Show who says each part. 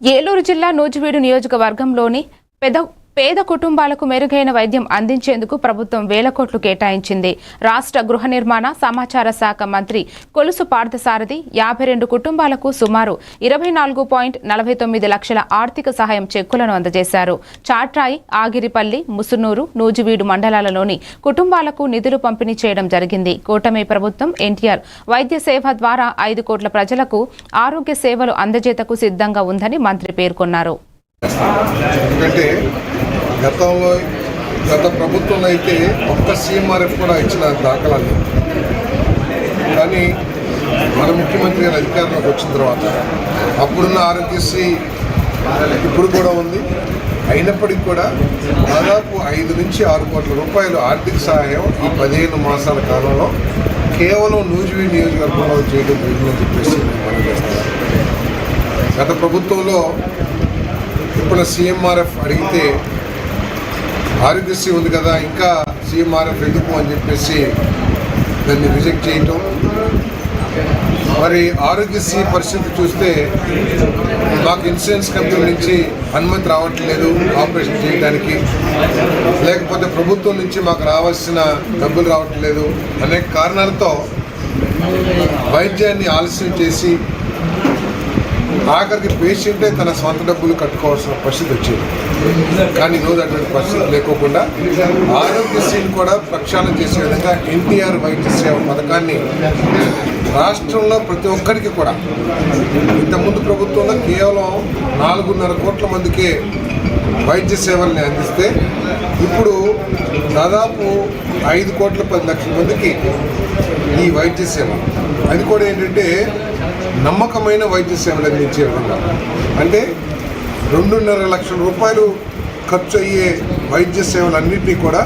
Speaker 1: ఏలూరు జిల్లా నూజివీడు నియోజకవర్గంలోని పెద పేద కుటుంబాలకు మెరుగైన వైద్యం అందించేందుకు ప్రభుత్వం వేల కోట్లు కేటాయించింది. రాష్ట్ర గృహ నిర్మాణ సమాచార శాఖ మంత్రి కొలుసు పార్థసారథి యాభై రెండు కుటుంబాలకు సుమారు ఇరవై నాలుగు పాయింట్ నలభై తొమ్మిది లక్షల ఆర్థిక సహాయం చెక్కులను అందజేశారు. చాట్రాయి ఆగిరిపల్లి ముసునూరు నూజివీడు మండలాలలోని కుటుంబాలకు నిధులు పంపిణీ చేయడం జరిగింది. కూటమి ప్రభుత్వం ఎన్టీఆర్ వైద్య సేవ ద్వారా ఐదు కోట్ల ప్రజలకు ఆరోగ్య సేవలు అందజేతకు సిద్ధంగా ఉందని మంత్రి పేర్కొన్నారు.
Speaker 2: ఎందుకంటే గతంలో గత ప్రభుత్వంలో అయితే ఒక్క సీఎంఆర్ఎఫ్ కూడా ఇచ్చిన దాఖలాలు కానీ మన ముఖ్యమంత్రి గారు అధికారంలోకి వచ్చిన తర్వాత అప్పుడున్న ఆరోగ్యశ్రీ ఇప్పుడు కూడా ఉంది. అయినప్పటికీ కూడా దాదాపు ఐదు నుంచి ఆరు కోట్ల రూపాయలు ఆర్థిక సహాయం ఈ పదిహేను మాసాల కాలంలో కేవలం నూజివీ నియోజకవర్గంలో చేయడం జరిగిందని చెప్పేసి మనం గత ప్రభుత్వంలో ఇప్పుడు సీఎంఆర్ఎఫ్ అడిగితే ఆరోగ్యశ్రీ ఉంది కదా ఇంకా సీఎంఆర్ఎఫ్ ఎందుకు అని చెప్పేసి దాన్ని రిజెక్ట్ చేయటం. మరి ఆరోగ్యశ్రీ పరిస్థితి చూస్తే మాకు ఇన్సూరెన్స్ కంపెనీ నుంచి అనుమతి రావట్లేదు ఆపరేషన్ చేయడానికి లేకపోతే ప్రభుత్వం నుంచి మాకు రావాల్సిన డబ్బులు రావట్లేదు. అనేక కారణాలతో వైద్యాన్ని ఆలస్యం చేసి ఆఖరికి పేషెంటే తన సొంత డబ్బులు కట్టుకోవాల్సిన పరిస్థితి వచ్చింది. కానీ ఈరోజు అటువంటి పరిస్థితి లేకోకుండా ఆరోగ్యశ్రీని కూడా ప్రక్షాళన చేసే విధంగా ఎన్టీఆర్ వైద్య సేవ పథకాన్ని రాష్ట్రంలో ప్రతి ఒక్కరికి కూడా ఇంతకుముందు ప్రభుత్వంలో కేవలం నాలుగున్నర కోట్ల మందికే వైద్య సేవల్ని అందిస్తే ఇప్పుడు దాదాపు ఐదు కోట్ల పది లక్షల మందికి ఈ వైద్య సేవ. అది కూడా ఏంటంటే నమ్మకమైన వైద్య సేవలు అందించే విధంగా. అంటే రెండున్నర లక్షల రూపాయలు ఖర్చు అయ్యే వైద్య సేవలన్నింటినీ కూడా